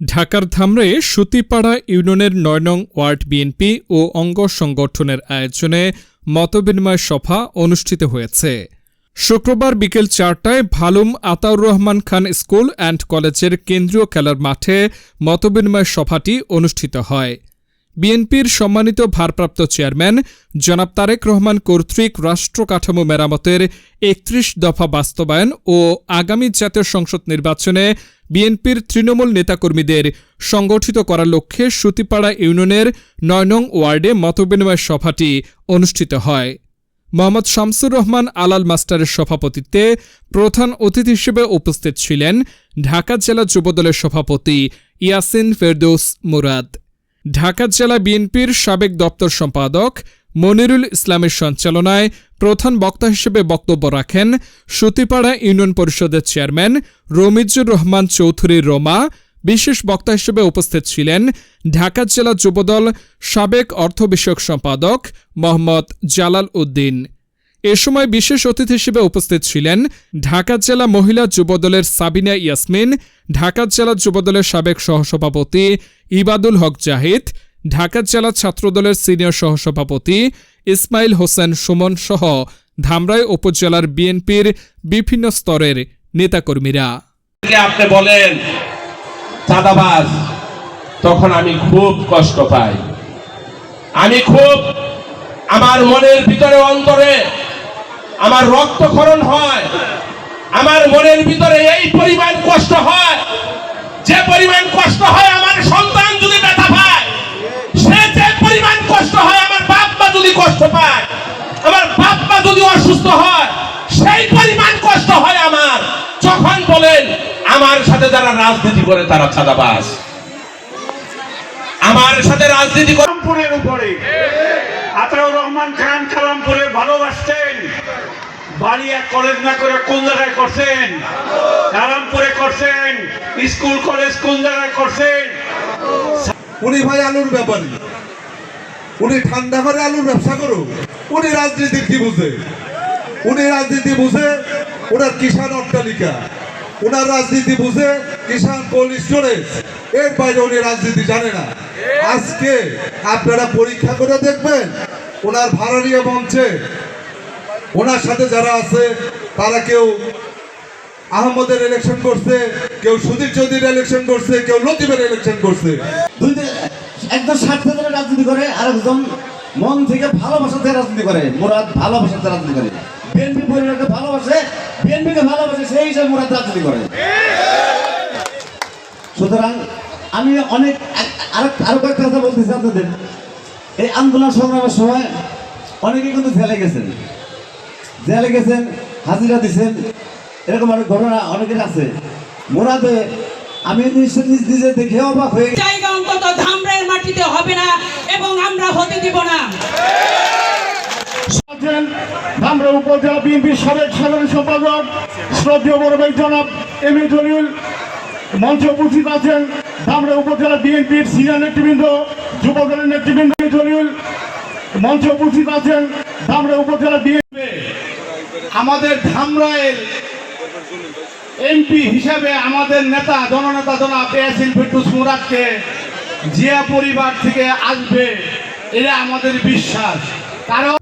ঢাকার ধামরে সুতিপাড়া ইউনিয়নের নয় নং ওয়ার্ড বিএনপি ও অঙ্গ সংগঠনের আয়োজনে মতবিনিময় সভা অনুষ্ঠিত হয়েছে। শুক্রবার বিকেল চারটায় ভালুম আতাউর রহমান খান স্কুল অ্যান্ড কলেজের কেন্দ্রীয় খেলার মাঠে মতবিনিময় সভাটি অনুষ্ঠিত হয়। বিএনপির সম্মানিত ভারপ্রাপ্ত চেয়ারম্যান জনাব তারেক রহমান কর্তৃক রাষ্ট্র কাঠামো মেরামতের একত্রিশ দফা বাস্তবায়ন ও আগামী জাতীয় সংসদ নির্বাচনে বিএনপির তৃণমূল নেতাকর্মীদের সংগঠিত করার লক্ষ্যে সুতিপাড়া ইউনিয়নের নয় নং ওয়ার্ডে মতবিনিময় সভাটি অনুষ্ঠিত হয়। মোহাম্মদ শামসুর রহমান আলাল মাস্টারের সভাপতিত্বে প্রধান অতিথি হিসেবে উপস্থিত ছিলেন ঢাকা জেলা যুবদলের সভাপতি ইয়াসিন ফেরদৌস মুরাদ। ঢাকা জেলা বিএনপির সাবেক দপ্তর সম্পাদক মনিরুল ইসলামের সঞ্চালনায় প্রধান বক্তা হিসেবে বক্তব্য রাখেন সুতিপাড়া ইউনিয়ন পরিষদের চেয়ারম্যান রমিজুর রহমান চৌধুরী রোমা। বিশেষ বক্তা হিসেবে উপস্থিত ছিলেন ঢাকা জেলা যুবদল সাবেক অর্থ বিষয়ক সম্পাদক মোহাম্মদ জালাল উদ্দিন। এ সময় বিশেষ অতিথি হিসেবে উপস্থিত ছিলেন ঢাকা জেলা মহিলা যুবদলের সাবিনা ইয়াসমিন, ঢাকা জেলা যুবদলের সাবেক সহসভাপতি ইবাদুল হক জাহিদ, ঢাকা জেলা ছাত্রদলের সিনিয়র সহসভাপতি ইসমাইল হোসেন সুমন সহ ধামরাই উপজেলার বিএনপির বিভিন্ন স্তরের নেতাকর্মীরা। আপনি বলেন, চাঁদাবাজ, তখন আমি খুব কষ্ট পাই। আমি খুব আমার মনের ভিতরে অন্তরে আমার রক্তক্ষরণ হয়, আমার মনের ভিতরে এই পরিমাণ কষ্ট হয়, যে পরিমাণ কষ্ট হয় আমার সন্তান যদি ব্যথা পায়, সে যে পরিমাণ কষ্ট হয় আমার বাপ মা যদি কষ্ট পায়, আমার বাপ মা যদি অসুস্থ হয়, সেই পরিমাণ কষ্ট হয় আমার। যখন বলেন, আমার সাথে যারা রাজনীতি করে, তারা ছাদাবাস আমার সাথে রাজনীতি করে উপরে। আতাউর রহমান খান কালামপুরে ভালোবাসতেন। বাড়ি এক কলেজ না করে কোন জায়গায় করছেন? কালামপুরে করছেন? স্কুল কলেজ কোন জায়গায় করছেন? উনি ভাই আলুর ব্যাপারী। উনি ঠান্ডা করে আলুর ব্যবসা করো উনি রাজনীতি কি বুঝে? উনি রাজনীতি বুঝে, ওনার কিষাণ অট্টালিকা। ওনার রাজনীতি বুঝে, কিষাণ কোল্ড স্টোরেজ। এর বাইরে উনি রাজনীতি জানে না। আজকে আপনারা পরীক্ষা করে দেখবেন, ওনার ভাড়ারিয়া মঞ্চে ওনার সাথে যারা আছে, তারা কেউ আহমদের ইলেকশন করছে, কেউ সুধীর চৌধুরীর ইলেকশন করছে, কেউ লতিফের ইলেকশন করছে। একজন স্বার্থে ধরে রাজনীতি করে আর একজন মন থেকে ভালোবাসাতে রাজনীতি করে। মুরাদ ভালোবাসাতে রাজনীতি করে। বিএনপি পরিবারকে ভালোবাসে, বিএনপিকে ভালোবাসে, সেই হিসাবে মুরাদ রাজনীতি করে। সুতরাং আমি অনেক আরও আরও কয়েকটা কথা বলতেছি আপনাদের। এই আন্দোলন সংগ্রামের সময় অনেকে কিন্তু জেলে গেছেন। জেলে গেছেন হাজিরা দিছেন এরকম অনেক ঘটনা অনেকের আছে। মোরাদে আমি নিজ নিজ নিজে দেখে অবাক হয়ে জায়গা অন্তত মাটিতে হবে না এবং আমরা হতে দিব না। ধামরা উপজেলা বিএনপির সাবেক সাধারণ সম্পাদক শ্রদ্ধেয় বড় ভাই জনাব এম এ জলিল মঞ্চে উপস্থিত আছেন ধামরা উপজেলা বিএনপির সিনিয়র নেতৃবৃন্দ যুব দলের নেতৃবৃন্দ জলিল মঞ্চে উপস্থিত আছেন ধামরা উপজেলা বিএনপি আমাদের ধামরায়ের এমপি হিসাবে আমাদের নেতা, জননেতা জনাব পেয়েছেন ফিরদুস মুরাদকে জিয়া পরিবার থেকে আসবে, এটা আমাদের বিশ্বাস। কারণ